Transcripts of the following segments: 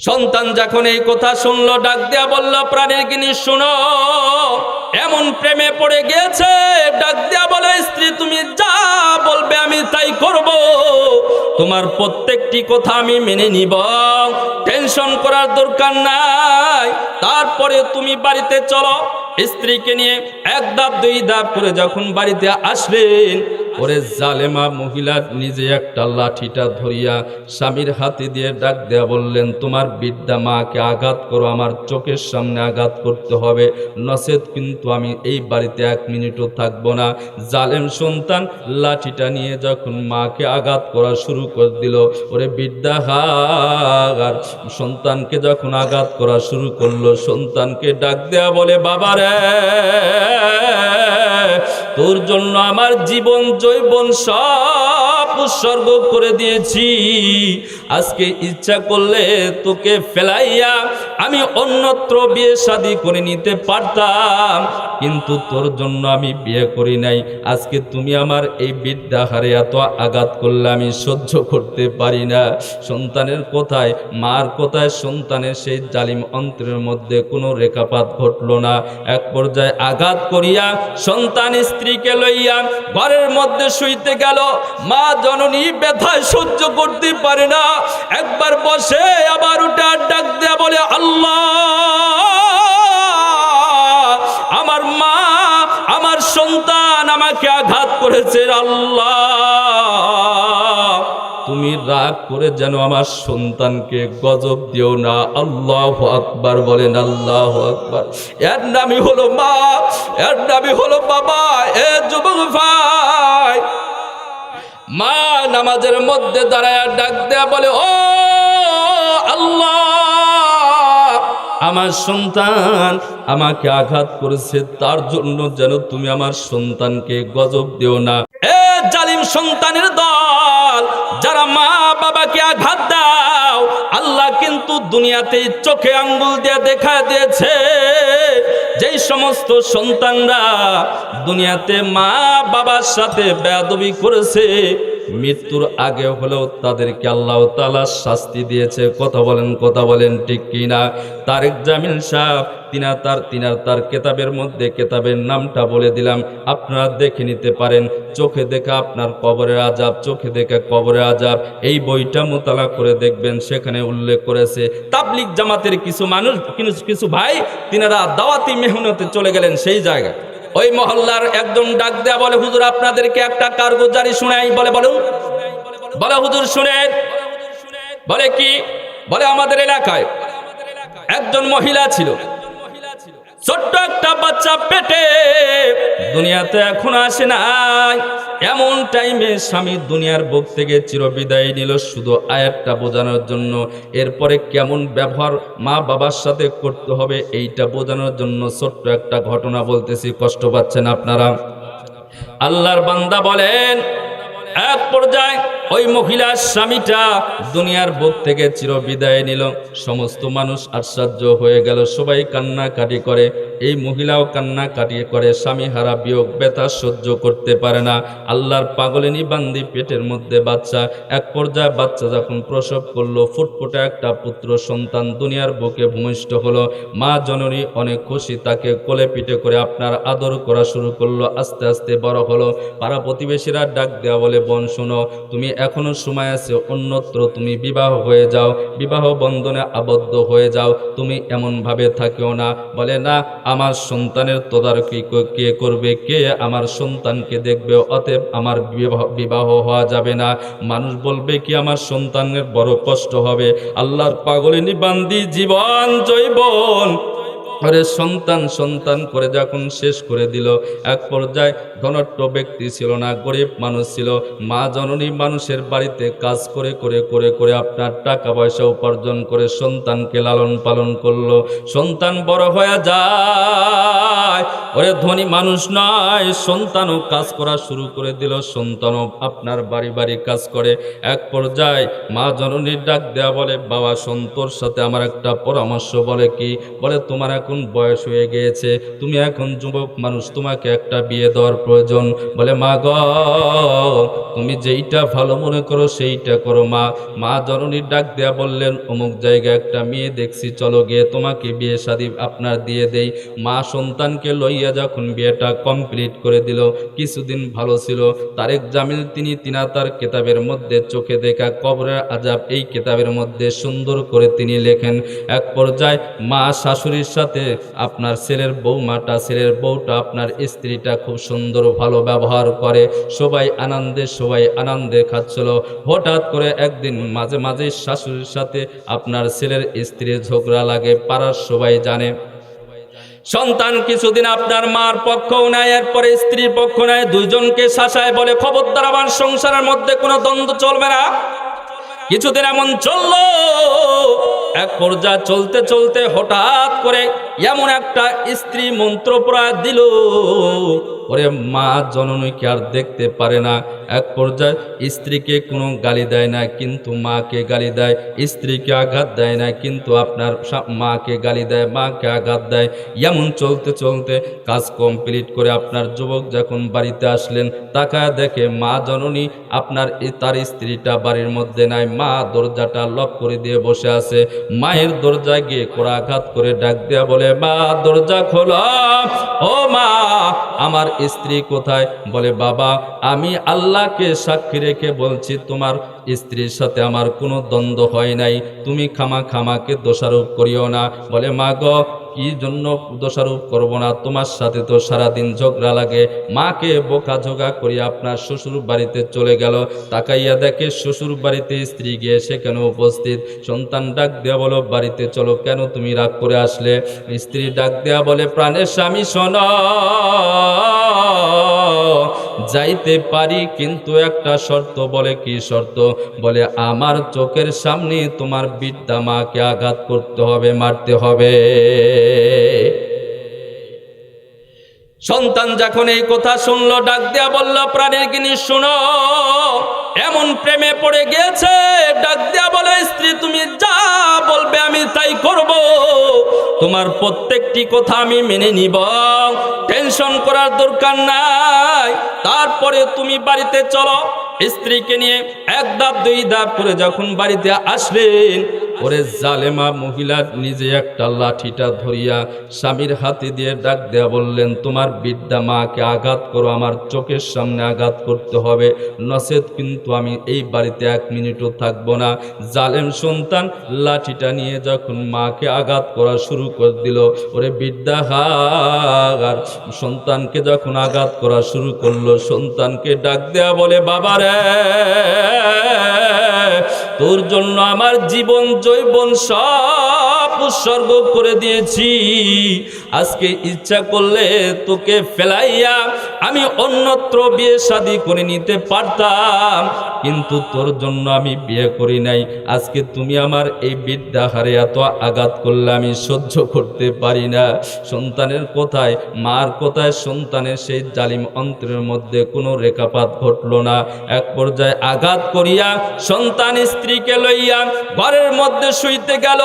সন্তান যখন এই কথা শুনলো, ডাক দিয়া বলল, প্রাণের কিনি শুনো, এমন প্রেমে পড়ে গিয়েছে। ডাক দিয়া বলে, স্ত্রী, তুমি যা বলবে আমি তাই করব। তোমার প্রত্যেকটি কথা আমি মেনে নিব। টেনশন করার দরকার নাই। তারপরে তুমি বাড়িতে চলো। স্ত্রীকে নিয়ে এক ধাপ, দুই ধাপ করে যখন বাড়িতে আসলেন ওরে জালেমা মহিলা, নিজে একটা লাঠিটা ধরিয়া স্বামীর হাতে দিয়ে ডাক দেয়া বললেন, তোমার বিদ্যা মাকে আঘাত করো, আমার চোখের সামনে আঘাত করতে হবে। নচেত কিন্তু আমি এই বাড়িতে এক মিনিটও থাকব না। জালেম সন্তান লাঠিটা নিয়ে যখন মাকে আঘাত করা শুরু করে দিল, ওরে বিদ্যা, হার। সন্তানকে যখন আঘাত করা শুরু করল, সন্তানকে ডাক দেয়া বলে বাবারে তোর জন্য আমার জীবন জৈবন সব উৎসর্গ করে দিয়েছি। আজকে ইচ্ছা করলে তোকে ফেলাইয়া আমি অন্যত্র বিয়ে শাদি করে নিতে পারতাম। কিন্তু তোর জন্য আমি বিয়ে করি নাই। আজকে তুমি আমার এই বিদ্যাহারে এত আঘাত করলে আমি সহ্য করতে পারি না। সন্তানের কথায়, মার কথায় সন্তানের সেই জালিম অন্তরের মধ্যে কোনো রেখাপাত ঘটলো না। এক পর্যায়ে আঘাত করিয়া সন্তান স্ত্রীকে লইয়া ঘরের মধ্যে শুইতে গেল। মা জননী ব্যথায় সহ্য করতে পারে না। একবার বসে আবার উঠে ডাক দেয়া বলে, আল্লাহ! সন্তান আমাকে আঘাত করেছে আল্লাহ। তুমি রাগ করে যেন আমার সন্তানকে গজব দিও না। আল্লাহ আকবার বলেন, আল্লাহ আকবার। এর নামই হলো মা, এর নামই হলো বাবা, এ যুবক ভাই। মা নামাজের মধ্যে দাঁড়ায় ডাক দেয়া বলে, ও আল্লাহ! আমার সন্তান আমাকে আঘাত করেছে, তার জন্য যেন তুমি আমার সন্তানকে গজব দিও না। এ জালিম সন্তানের দল, যারা মা বাবাকে আঘাত দাও, আল্লাহ কিন্তু দুনিয়াতে চোখে আঙ্গুল দিয়ে দেখা দিয়েছে। যেই সমস্ত সন্তানরা দুনিয়াতে মা বাবার সাথে বেয়াদবি করেছে মৃত্যুর আগে হলেও তাদেরকে আল্লাহ তালা শাস্তি দিয়েছে। কথা বলেন কথা বলেন, ঠিক কিনা? তারেক জামিল সাহ তিনা তার, তিনার তার কেতাবের মধ্যে কেতাবের নামটা বলে দিলাম। আপনারা দেখে নিতে পারেন, চোখে দেখা আপনার কবরের আজাব চোখে দেখা কবরের আজাব এই বইটা মোতালা করে দেখবেন, সেখানে উল্লেখ করেছে তাবলিক জামাতের কিছু মানুষ, কিছু কিছু ভাই, তিনারা দাওয়াতি মেহনতে চলে গেলেন সেই জায়গায়। ওই মহল্লার একজন ডাক দেয়া বলে, হুজুর, আপনাদেরকে একটা কারগুজারি শুনাই। বলে, বলুন। বলে, হুজুর, শুনেন। বলে, কি? বলে, আমাদের এলাকায় একজন মহিলা ছিল। ছোট্ট একটা বাচ্চা পেটে দুনিয়াতে এখন আসে নাই। এমন টাইমে স্বামী দুনিয়ার বুক থেকে চিরবিদায় নিল শুধু আয়াতটা বোঝানোর জন্য। এরপরে কেমন ব্যবহার মা বাবার সাথে করতে হবে এইটা বোঝানোর জন্য ছোট্ট একটা ঘটনা বলতেছি, কষ্ট পাচ্ছেন আপনারা? আল্লাহর বান্দা বলেন, এক পর্যায়ে ওই মহিলার স্বামীটা দুনিয়ার বুক থেকে চির বিদায় নিল। সমস্ত মানুষ আশ্চর্য হয়ে গেল। সবাই কান্নাকাটি করে। এই মহিলাও কান্না কান্নাকাটি করে। স্বামী হারা বিয়োগ ব্যথা সহ্য করতে পারে না। আল্লাহর পাগলিনী বান্দি পেটের মধ্যে বাচ্চা। এক পর্যায়ে বাচ্চা যখন প্রসব করল, ফুটফুটে একটা পুত্র সন্তান দুনিয়ার বুকে ভূমিষ্ঠ হলো। মা জননী অনেক খুশি তাকে কোলে পিঠে করে আপনার আদর করা শুরু করল। আস্তে আস্তে বড় হলো। পাড়া প্রতিবেশীরা ডাক দেওয়া বলে, বোন, শোনো, তুমি এখনও সময় আছে, অন্যত্র তুমি বিবাহ হয়ে যাও, বিবাহ বন্ধনে আবদ্ধ হয়ে যাও, তুমি এমন ভাবে থাকিও না। বলে, না, আমার সন্তানের তদারকি কে করবে? কে আমার সন্তানকে দেখবে? অতএব আমার বিবাহ বিবাহ হওয়া যাবে না। মানুষ বলবে, কি আমার সন্তানের বড় কষ্ট হবে? আল্লাহর পাগলিনী বান্দি জীবন জৈবন আরে সন্তান সন্তান করে যখন শেষ করে দিল, এক পর্যায়ে ধনট্ট ব্যক্তি ছিল না, গরিব মানুষ ছিল। মা জননী মানুষের বাড়িতে কাজ করে করে করে করে আপনার টাকা পয়সা উপার্জন করে সন্তানকে লালন পালন করল। সন্তান বড় হয়ে যায়। ওরে ধনী মানুষ নয়, সন্তানও কাজ করা শুরু করে দিল। সন্তানও আপনার বাড়ি বাড়ি কাজ করে। এক পর্যায়ে মা জননীর ডাক দেয়া বলে, বাবা, সন্তোর সাথে আমার একটা পরামর্শ বলে কি? বলে, তোমার এখন এখন বয়স হয়ে গিয়েছে, তুমি এখন যুবক মানুষ, তোমাকে একটা বিয়ে দেওয়ার প্রয়োজন। বলে, মা গ, তুমি যেইটা ভালো মনে করো সেইটা করো, মা। মা জননীর ডাক দেয়া বললেন, অমুক জায়গায় একটা মেয়ে দেখছি, চলো গিয়ে তোমাকে বিয়ে শাদী আপনার দিয়ে দেই। মা সন্তানকে লইয়া যখন বিয়েটা কমপ্লিট করে দিল, কিছুদিন ভালো ছিল। তারেক জামিল তিনি তিনা তার কেতাবের মধ্যে চোখে দেখা কবরের আজাব এই কেতাবের মধ্যে সুন্দর করে তিনি লেখেন। এক পর্যায়ে মা শাশুড়ির সাথে আপনার ছেলের বৌমাটা, ছেলের বউটা আপনার স্ত্রীটা খুব সুন্দর, ভালো ব্যবহার করে। সবাই আনন্দে সবাই আনন্দে খাচ্ছিল। হঠাৎ করে একদিন মাঝে মাঝে শাশুড়ির সাথে আপনার ছেলের স্ত্রীর ঝগড়া লাগে, পাড়ার সবাই জানে। সন্তান কিছুদিন আপনার মার পক্ষও নেয় এরপরে স্ত্রীর পক্ষ নেয় দুইজনকে শাসায় বলে খবরদার আমার সংসারের মধ্যে কোনো দ্বন্দ্ব চলবে না। কিছুদিন এমন চলল, এক পর্যায়ে চলতে চলতে হঠাৎ করে এমন একটা স্ত্রী মন্ত্র প্রয়োগ দিল। ওরে মা জননীকে আর দেখতে পারে না? এক পর্যায়ে স্ত্রীকে কোনো গালি দেয় না, কিন্তু মাকে গালি দেয়। স্ত্রীকে আঘাত দেয় না, কিন্তু আপনার মাকে গালি দেয়, মাকে আঘাত দেয়। এমন চলতে চলতে কাজ কমপ্লিট করে আপনার যুবক যখন বাড়িতে আসলেন, তাকায় দেখে মা, জননী আপনার তার স্ত্রীটা বাড়ির মধ্যে নাই। মা দরজাটা লক করে দিয়ে বসে আছে। মায়ের দরজায় গিয়ে কোরা আঘাত করে ডাক দেয়া বলে মা, দরজা খোলা। ও মা, আমার স্ত্রী কোথায়? বলে, বাবা, আমি আল্লাহকে সাক্ষী রেখে বলছি, তোমার স্ত্রীর সাথে আমার কোনো দ্বন্দ্ব হয় নাই। তুমি খামা খামাকে দোষারোপ করিও না। বলে, মা গো, কি জন্য দোষারোপ করব না? তোমার সাথে তো সারাদিন ঝগড়া লাগে। মাকে বোকা ঝোগা করি আপনার শ্বশুর বাড়িতে চলে গেল। তাকাইয়া দেখে শ্বশুর বাড়িতে স্ত্রী গিয়ে সেখানে উপস্থিত। সন্তান ডাক দেয়া বলো, বাড়িতে চলো, কেন তুমি রাগ করে আসলে? স্ত্রী ডাক দেয়া বলে, প্রাণের স্বামী, শোন। যাইতে পারি, কিন্তু একটা শর্ত বলে, কি শর্ত? বলে, আমার চোখের সামনে তোমার বিদ্যা মাকে আঘাত করতে হবে, মারতে হবে। সন্তান যখন এই কথা শুনলো, ডাক দেয়া বলল, প্রাণের গিনি, শুনো, এমন প্রেমে পড়ে গেছে ডাক দেয়া বলে, স্ত্রী, তুমি যা বলবে আমি তাই করব। তোমার প্রত্যেকটি কথা আমি মেনে নিব। টেনশন করার দরকার নাই। তারপরে তুমি বাড়িতে চলো। স্ত্রীকে নিয়ে এক ধাপ, দুই ধাপ করে যখন বাড়িতে আসলেন ওরে জালেমা মহিলা, নিজে একটা লাঠিটা ধরিয়া স্বামীর হাতে দিয়ে ডাক দেয়া বললেন, তোমার বিদ্যা মাকে আঘাত করো, আমার চোখের সামনে আঘাত করতে হবে। নচেত কিন্তু আমি এই বাড়িতে এক মিনিটও থাকব না। জালেম সন্তান লাঠিটা নিয়ে যখন মাকে আঘাত করা শুরু করে দিল, ওরে বিদ্যা, হার। সন্তানকে যখন আঘাত করা শুরু করল, সন্তানকে ডাক দেয়া বলে বাবারে তোর জন্য আমার জীবন জৈবন সব উৎসর্গ করে দিয়েছি। আজকে ইচ্ছা করলে তোকে ফেলাইয়া আমি অন্যত্র বিয়ে শাদি করে নিতে পারতাম। কিন্তু তোর জন্য আমি বিয়ে করি নাই। আজকে তুমি আমার এই বিদ্যাহারে এত আঘাত করলে আমি সহ্য করতে পারি না। সন্তানের কোথায়, মার কোথায় সন্তানের সেই জালিম অন্তরের মধ্যে কোনো রেখাপাত ঘটলো না। এক পর্যায়ে আঘাত করিয়া সন্তান স্ত্রীকে লইয়া ঘরের মধ্যে শুইতে গেল।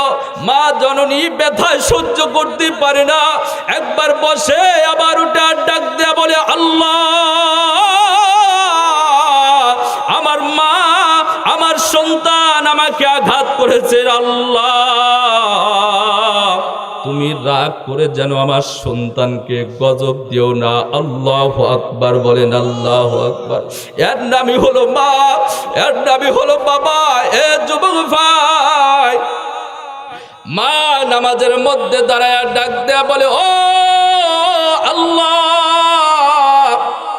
মা জননী ব্যথায় সহ্য করতে পারে না। একবার বসে আবার উঠে ডাক দেয়া বলে, আল্লাহ! আমাকে আঘাত করেছে আল্লাহ। তুমি রাগ করে যেন আমার সন্তানকে গজব দিও না। আল্লাহ আকবার বলেন, আল্লাহ আকবার। এর নামই হলো মা, এর নামই হলো বাবা, এ যুবক ভাই। মা নামাজের মধ্যে দাঁড়ায় ডাক দেয়া বলে, ও আল্লাহ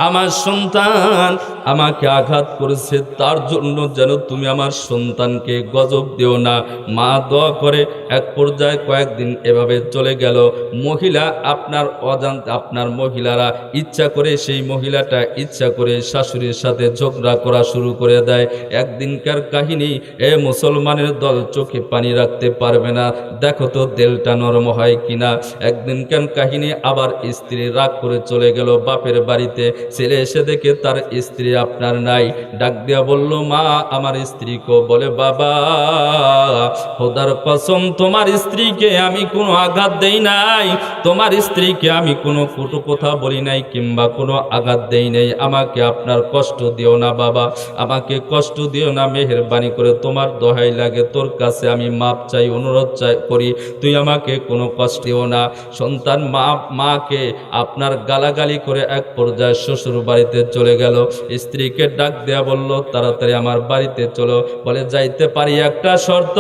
আমার সন্তান আমাকে আঘাত করেছে, তার জন্য যেন তুমি আমার সন্তানকে গজব দিও না। মা দোয়া করে এক পর্যায়ে কয়েকদিন এভাবে চলে গেল। মহিলা আপনার অজান্ত আপনার মহিলারা ইচ্ছা করে সেই মহিলাটা ইচ্ছা করে শাশুড়ির সাথে ঝগড়া করা শুরু করে দেয়। একদিনকার কাহিনী, এ মুসলমানের দল চোখে পানি রাখতে পারবে না। দেখো তো দেলটা নরম হয় কিনা। একদিনকার কাহিনী, আবার স্ত্রী রাগ করে চলে গেল বাপের বাড়িতে। ছেলে এসে দেখে তার স্ত্রী আপনার নাই। ডাক দিয়া বলল, মা, আমার স্ত্রীকে বলে, বাবা, খোদার কসম, তোমার স্ত্রীকে আমি কোনো আঘাত দেই নাই। তোমার স্ত্রীকে আমি কোনো কটু কথা বলি নাই কিংবা কোনো আঘাত দেই নাই। আমাকে আপনার কষ্ট দিও না, বাবা। আমাকে কষ্ট দিও না, মেহেরবানি করে। তোমার দহাই লাগে, তোর কাছে আমি মাপ চাই, অনুরোধ চাই করি। তুই আমাকে কোনো কষ্ট দিও না। সন্তান মা, মাকে আপনার গালাগালি করে এক পর্যায়ে শ্বশুর বাড়িতে চলে গেল। স্ত্রীকে ডাক দেয়া বলল, তাড়াতাড়ি আমার বাড়িতে চলো। বলে, যাইতে পারি একটা শর্ত।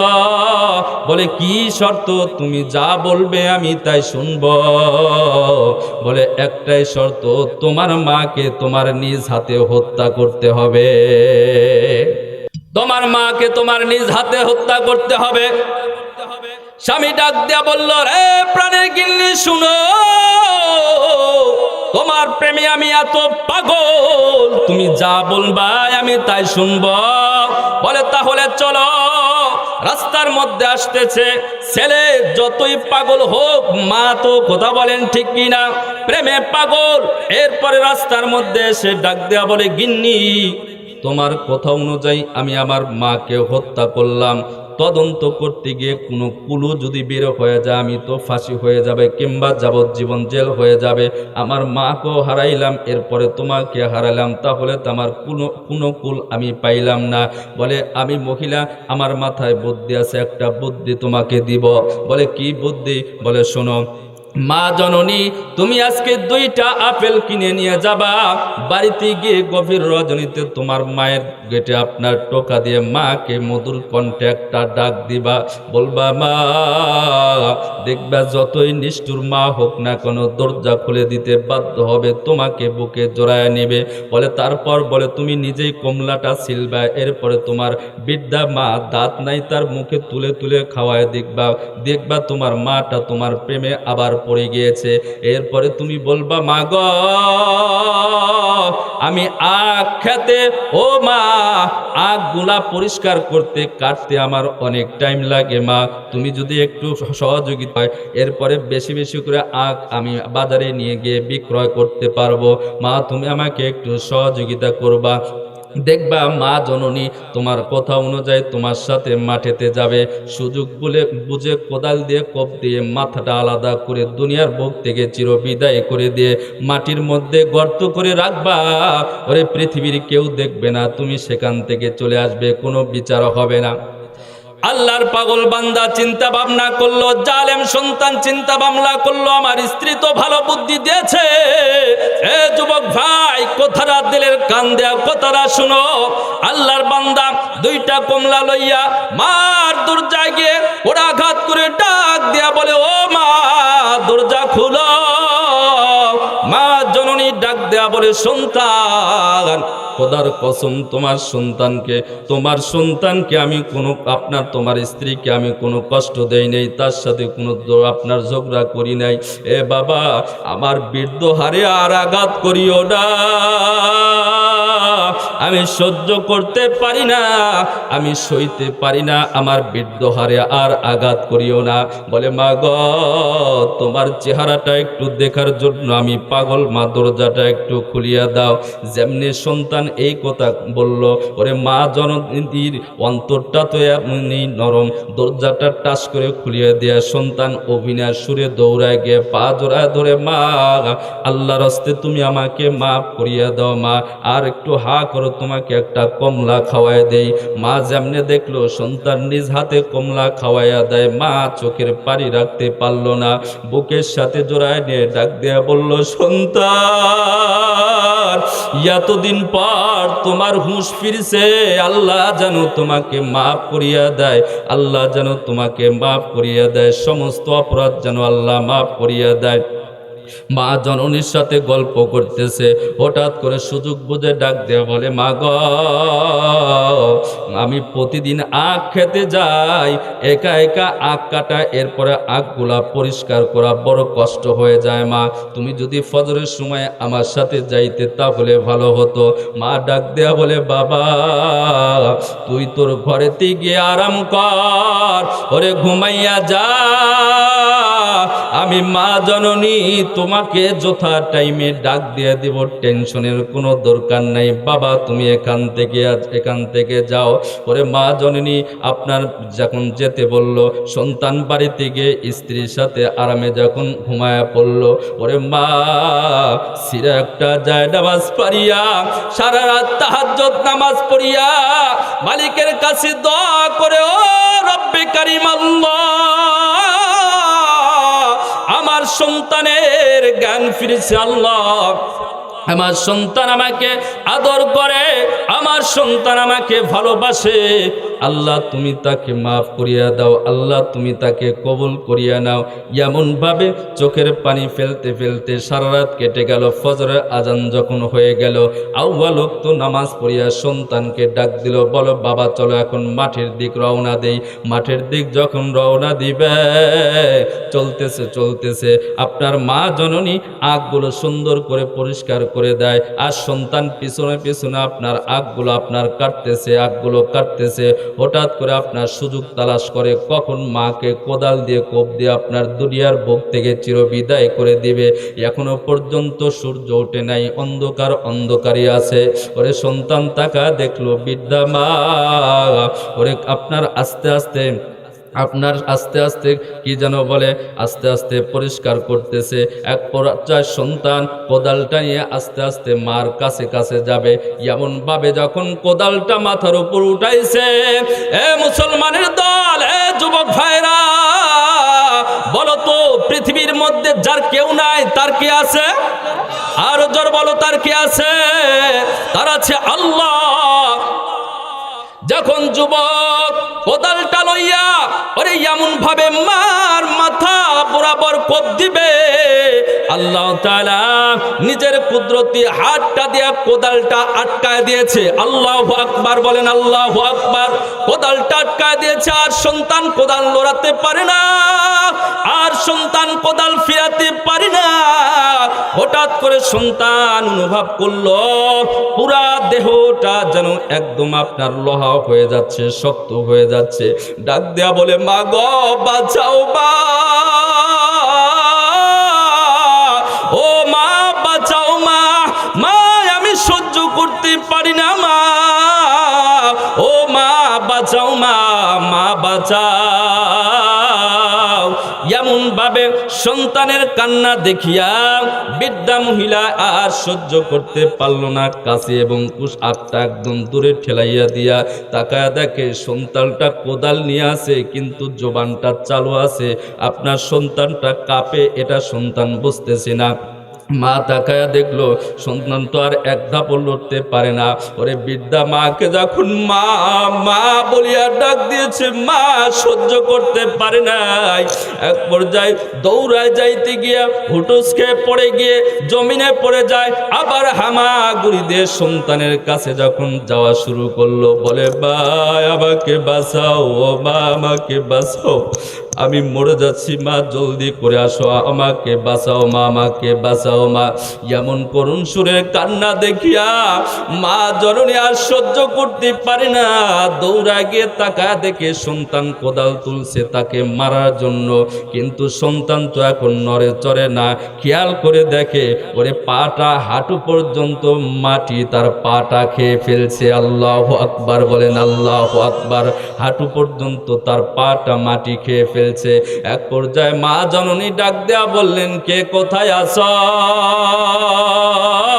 বলে, কি শর্ত? তুমি যা বলবে আমি তাই শুনব। বলে, একটাই শর্ত, তোমার মাকে তোমার নিজ হাতে হত্যা করতে হবে। তোমার মাকে তোমার নিজ হাতে হত্যা করতে হবে। স্বামী ডাক দিয়া বলল, রে প্রাণের গিন্নি, শুনো, তোমার প্রেমে আমি এত পাগল। তুমি যা বলবা আমি তাই শুনব। বলে, তাহলে চলো, রাস্তার মধ্যে আসতেছে ছেলে, যতই পাগল হোক, মা তো কথা বলেন ঠিক কিনা প্রেমে পাগল। এরপরে রাস্তার মধ্যে এসে ডাক দেয়া বলে, গিন্নি, তোমার কথা অনুযায়ী আমি আমার মাকে হত্যা করলাম। তদন্ত করতে গিয়ে কোনো কুলু যদি বের হয়ে যায়, আমি তো ফাঁসি হয়ে যাবে, কিংবা যাবজ্জীবন জেল হয়ে যাবে, আমার মাকেও হারাইলাম, এরপরে তোমাকে হারালাম, তাহলে তো আমার কোনো কোনো কুল আমি পাইলাম না। বলে, আমি মহিলা, আমার মাথায় বুদ্ধি আছে, একটা বুদ্ধি তোমাকে দিব। বলে, কি বুদ্ধি? বলে, শোনো মা জননী, তুমি আজকে দুইটা আপেল কিনে নিয়ে যাবা। বাড়িতে গিয়ে গভীর রজনীতে তোমার মায়ের গেটে আপনার টোকা দিয়ে মাকে মধুর কণ্ঠে একটা ডাক দিবা। বলবা, মা, দেখবা যতই নিষ্ঠুর মা হোক না কোনো, দরজা খুলে দিতে বাধ্য হবে, তোমাকে বুকে জড়ায় নেবে। বলে, তারপর বলে, তুমি নিজেই কমলাটা সিলবা এরপরে তোমার বিদ্যা মা দাঁত নাই, তার মুখে তুলে তুলে খাওয়ায় দেখবা। দেখবা তোমার মাটা তোমার প্রেমে আবার পড়ে গিয়েছে। এরপরে তুমি বলবা মা গ আমি আখ খেতে, ও মা আখগুলা পরিষ্কার করতে, কাটতে আমার অনেক টাইম লাগে মা। তুমি যদি একটু সহযোগিতা হয়, এরপরে বেশি বেশি করে আখ আমি বাজারে নিয়ে গিয়ে বিক্রয় করতে পারব। মা, তুমি আমাকে একটু সহযোগিতা করবা। দেখবা মা জননী তোমার কথা অনুযায়ী তোমার সাথে মাঠেতে যাবে। সুযোগ বলে বুঝে কোদাল দিয়ে কোপ দিয়ে মাথাটা আলাদা করে দুনিয়ার বুক থেকে চির বিদায় করে দিয়ে মাটির মধ্যে গর্ত করে রাখবা। ওরে পৃথিবীর কেউ দেখবে না, তুমি সেখান থেকে চলে আসবে, কোনো বিচার হবে না। আল্লাহর পাগল বান্দা চিন্তা ভাবনা করল, জালেম সন্তান চিন্তা ভাবনা করল, আমার স্ত্রী তো ভালো বুদ্ধি দিয়েছে। এ যুবক ভাই, কথাটা দিলের কান দেয়া, কথাটা শুনো। আল্লাহর বান্দা দুইটা কমলা লইয়া মার দরজায় গিয়ে ওরা আঘাত করে ডাক দেয়া বলে, ও মা, দরজা খুলো। মা জননী ডাক দেয়া বলে, সন্তান, খোদার কসম, তোমার সন্তানকে তোমার সন্তানকে আমি কোনো, আপনার, তোমার স্ত্রীকে আমি কোনো কষ্ট দেই নাই, তার সাথে কোনো আপনার ঝগড়া করি নাই। এ বাবা, আমার বৃদ্ধ হারে আর আঘাত করিও না। আমি সহ্য করতে পারি না, আমি সইতে পারি না, আমার বৃদ্ধ হারে আর আঘাত করিও না। বলে, মা গ, তোমার চেহারাটা একটু দেখার জন্য আমি পাগল, মা দরজাটা একটু খুলিয়া দাও। যেমনি সন্তান এই কথা বলল, ওরে মা জননীর অন্তরটা তো এমনি নরম, দরজাটা টাচ করে খুলিয়ে দেয়া সন্তান অভিনয় সুরে দৌড়ায় গিয়ে পা জোড়ায় ধরে, মা, আল্লাহর হস্তে তুমি আমাকে মাফ করিয়া দাও, মা, আর একটু হা করো, তোমাকে একটা কমলা খাওয়াই দেই। মা যেমনে দেখল, সন্তান নিজ হাতে কমলা খাওয়াইয়া দেয়। মা চোখের পানি রাখতে পারল না। বুকের সাথে জোড়ায় নিয়ে ডাক দেয়া বলল, সন্তান, এতদিন পর তোমার হুঁশ ফিরছে। আল্লাহ যেন তোমাকে মাফ করিয়া দেয়। আল্লাহ যেন তোমাকে মাফ করিয়া দেয়। সমস্ত অপরাধ যেন আল্লাহ মাফ করিয়া দেয়। মা জননীর সাথে গল্প করতেছে। হঠাৎ করে সুযোগ বুঝে ডাক দেয়া বলে, মা গ, আমি প্রতিদিন আখ খেতে যাই। একা একা আখ কাটা, এরপরে আখগুলা পরিষ্কার করা বড় কষ্ট হয়ে যায় মা। তুমি যদি ফজরের সময় আমার সাথে যাইতে তাহলে ভালো হতো। মা ডাক দেয়া বলে, বাবা, তুই তোর ঘরেতে গিয়ে আরাম কর। ঘুমাইয়া যা। আমি মা জননী, তোমাকে যথা টাইমে ডাক দিয়ে দিব, টেনশনের কোনো দরকার নাই। বাবা, তুমি এখান থেকে আজ, এখান থেকে যাও। ওরে মা জননী, আপনার যখন যেতে বলল, সন্তান বাড়িতে গিয়ে স্ত্রীর সাথে আরামে যখন ঘুমায়া পড়ল, ওরে মা সিরা একটা যায় নামাজ পারিয়া সারা রাত তাহাজ্জত নামাজ পড়িয়া, মালিকের কাছে দোয়া করে, ও রব্বে কারিম আল্লাহ। সন্তানের জ্ঞান ফিরেছে আল্লাহ। আমার সন্তান আমাকে আদর করে, আমার সন্তান আমাকে ভালোবাসে। আল্লাহ, তুমি তাকে মাফ করিয়া দাও, আল্লাহ, তুমি তাকে কবুল করিয়া নাও। এমনভাবে চোখের পানি ফেলতে ফেলতে সারা রাত কেটে গেল, ফজরের আজান যখন হয়ে গেল আউ্বালোক তো নামাজ পড়িয়া সন্তানকে ডাক দিল, বলো, বাবা, চলো এখন মাঠের দিক রওনা দেই। মাঠের দিক যখন রওনা দিবে, চলতেছে চলতেছে। আপনার মা জননী আগগুলো সুন্দর করে পরিষ্কার করে দেয়। আর সন্তান পিছনে পিছনে আপনার আগগুলো আপনার কাটতেছে, আগগুলো কাটতেছে। হঠাৎ করে আপনার সুযোগ তালাশ করে, কখন মাকে কোদাল দিয়ে, কোপ দিয়ে আপনার দুনিয়ার বুক থেকে চিরবিদায় করে দিবে। এখনও পর্যন্ত সূর্য ওঠে নাই, অন্ধকার অন্ধকারই আছে। ওরে সন্তান তাকা দেখল, বিদ্যা মা। ওরে আপনার আস্তে আস্তে আপনার আস্তে আস্তে কি যেন বলে, আস্তে আস্তে পরিষ্কার করতেছে। এক পর্যায় সন্তান কোদালটা নিয়ে আস্তে আস্তে মার কাছে কাছে যাবে। এমন ভাবে যখন কোদালটা মাথার উপর উঠাইছে, এ মুসলমানের দল, এ যুবক ভাইরা, বলো তো পৃথিবীর মধ্যে যার কেউ নাই, তার কে আছে? আর জোর বলো, তার কে আছে? তার আছে আল্লাহ। যখন যুবক কোদালটা লইয়া ওরে এমন ভাবে মার মাথা বরাবর কোপ দিবে, আল্লাহ তাআলা নিজের কুদরতি হাতটা দিয়া কোদালটা আটকায় দিয়েছে। আল্লাহ আকবার বলেন, আল্লাহ আকবার। কোদালটা আটকায় দিয়েছে, আর সন্তান কোদাল লড়াতে পারে না। আর সন্তান কোদাল ফিরাতে হঠাৎ করে সন্তান অনুভব করল, পুরা দেহটা যেন একদম আপনার লোহা হয়ে যাচ্ছে, শক্ত হয়ে যাচ্ছে। ডাক দেয়া বলে, মা গ, বাঁচাও মা। ও মা, বাঁচাও মা। মা, আমি সহ্য করতে পারি না মা। ও মা, বাঁচাও মা। মা এমন ভাবে সন্তানের কান্না দেখিয়া বৃদ্ধা মহিলা আর সহ্য করতে পারল না। কাছে এবং কুশ আটটা একদম দূরে ঠেলাইয়া দিয়া তাকায় দেখে, সন্তানটা কোদাল নিয়ে আসে কিন্তু জোবানটা চালু আছে। আপনার সন্তানটা কাপে, এটা সন্তান বুঝতেছে না। মা তাকায়া দেখল, সন্তান তো আর এক ধাপও লড়তে পারে না। ওরে বিদ্যা, মাকে যখন মা মা বলিয়া ডাক দিয়েছে, মা সহ্য করতে পারে নাই। এক পর্যায়ে দৌড়ায় যাইতে গিয়া হুটুস খেয়ে পড়ে গিয়ে জমিনে পড়ে যায়। আবার হামাগুড়ি দিয়ে সন্তানের কাছে যখন যাওয়া শুরু করল, বলে, ভাই, আমাকে বাঁচাও, ও মা, আমাকে বাঁচাও। আমি মরে যাচ্ছি, মা, জলদি করে আসো, আমাকে বাঁচাও, মা, আমাকে বাঁচাও। মা, এমন করুণ সুরের কান্না দেখিয়া মা জননী আর সহ্য করতে পারে না। দৌড়া গিয়ে তাকা দেখে সন্তান কোদাল তুলছে তাকে মারার জন্য। কিন্তু সন্তান তো এখন নড়ে চড়ে না। খেয়াল করে দেখে, ওরে পাটা হাঁটু পর্যন্ত মাটি তার পাটা খেয়ে ফেলছে। আল্লাহ আকবার, বলেন আল্লাহ আকবার। হাঁটু পর্যন্ত তার পাটা মাটি খেয়ে ফেলছে। এক পর্যায়ে মা জননী ডাক দেয়া বললেন, কে কোথায় আছ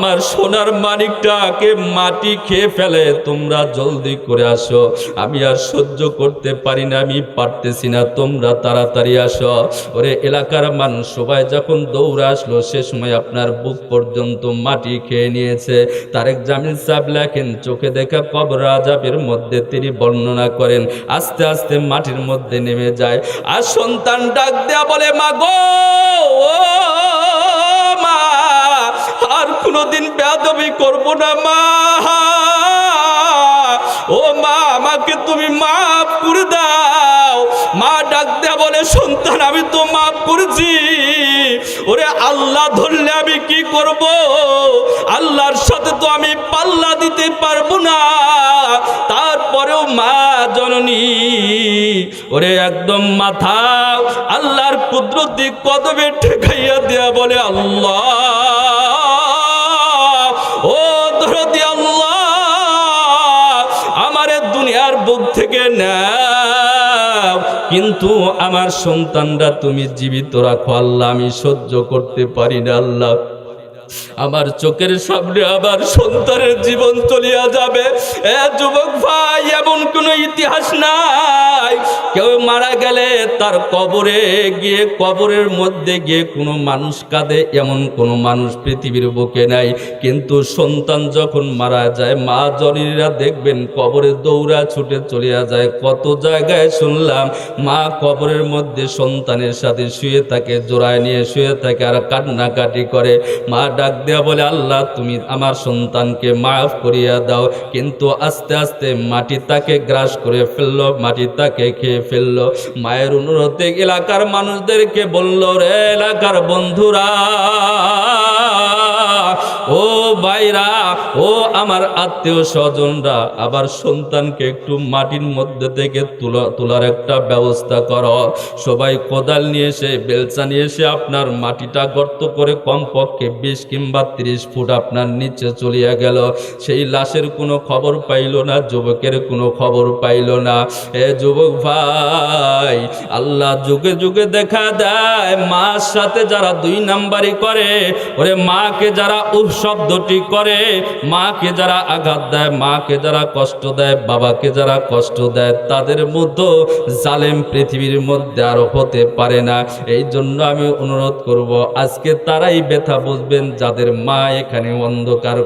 আমার সোনার মানিকটাকে মাটি খেয়ে ফেলে তোমরা জলদি করে আসো আমি আর সহ্য করতে পারি না আমি পারতেছি না তোমরা তাড়াতাড়ি আসো ওরে এলাকার মানুষ সবাই যখন দৌড়ে আসলো সে সময় আপনার বুক পর্যন্ত মাটি খেয়ে নিয়েছে তারেক জামিল সাহেব লেখেন চোখে দেখা কবর আজাবের মধ্যে তিনি বর্ণনা করেন আস্তে আস্তে মাটির মধ্যে নেমে যায় আর সন্তান ডাক দেয়া বলে মা গো কোনোদিন বেয়াদবি করব না, মা। ও মা, আমাকে তুমি মাফ করে দাও। মা ডাক দেয়া বলে, সন্তান, আমি তো মাফ করেছি। ওরে আল্লাহ, ধরলে আমি কি করব? আল্লাহর সাথে তো আমি পাল্লা দিতে পারব না। তারপরেও মা জননী, ওরে একদম মাথা আল্লাহর কুদরতি কদমে ঠেকাইয়া দেয়া বলে, আল্লাহ ও আল্লাহ, আমারে দুনিয়ার বুক থেকে নাও। কিন্তু আমার সন্তানরা তুমি জীবিত রাখো, আল্লাহ, আমি সহ্য করতে পারি না, আল্লাহ। আমার চোখের সামনে আবার সন্তানের জীবন চলিয়া যাবে। এ যুবক ভাই, এমন কোনো ইতিহাস নাই। কেউ মারা গেলে তার কবরে গিয়ে, কবরের মধ্যে গিয়ে কোনো মানুষ কাঁদে, এমন কোনো মানুষ পৃথিবীর বুকে নাই। কিন্তু সন্তান যখন মারা যায়, মা জনীরা দেখবেন কবরে দৌড়া ছুটে চলিয়া যায়। কত জায়গায় শুনলাম, মা কবরের মধ্যে সন্তানের সাথে শুয়ে থাকে, জোড়ায় নিয়ে শুয়ে থাকে আর কান্নাকাটি করে। মা ডাক দেয়া বলে, আল্লাহ, তুমি আমার সন্তানকে মাফ করিয়া দাও। কিন্তু আস্তে আস্তে মাটি তাকে গ্রাস করে ফেলল, মাটি তাকে খেয়ে ফেলল। মায়ের অনুরোধে এলাকার মানুষদেরকে বলল, রে এলাকার বন্ধুরা ও ভাইরা, ও আমার আত্মীয় স্বজনরা, আবার সন্তানকে একটু মাটির মধ্যে থেকে তুলা, তোলার একটা ব্যবস্থা করো। সবাই কোদাল নিয়ে এসে, বেলচা নিয়ে এসে আপনার মাটিটা গর্ত করে কমপক্ষে বিশ কিংবা তিরিশ ফুট আপনার নিচে চলিয়া গেল। সেই লাশের কোনো খবর পাইল না, যুবকের কোনো খবর পাইল না। এ যুবক ভাই, আল্লাহ যুগে যুগে দেখা দেয়, মার সাথে যারা দুই নাম্বারি করে, ওরে মাকে যারা উহ শব্দটি করে, মাকে যারা আঘাত দেয়, মাকে যারা কষ্ট দেয়, বাবাকে যারা কষ্ট দেয়, তাদের মধ্যে জালেম পৃথিবীর মধ্যে আর হতে পারে না। এই জন্য আমি অনুরোধ করব, আজকে তারাই ব্যথা বুঝবেন, যাদের মা এখানে অন্ধকার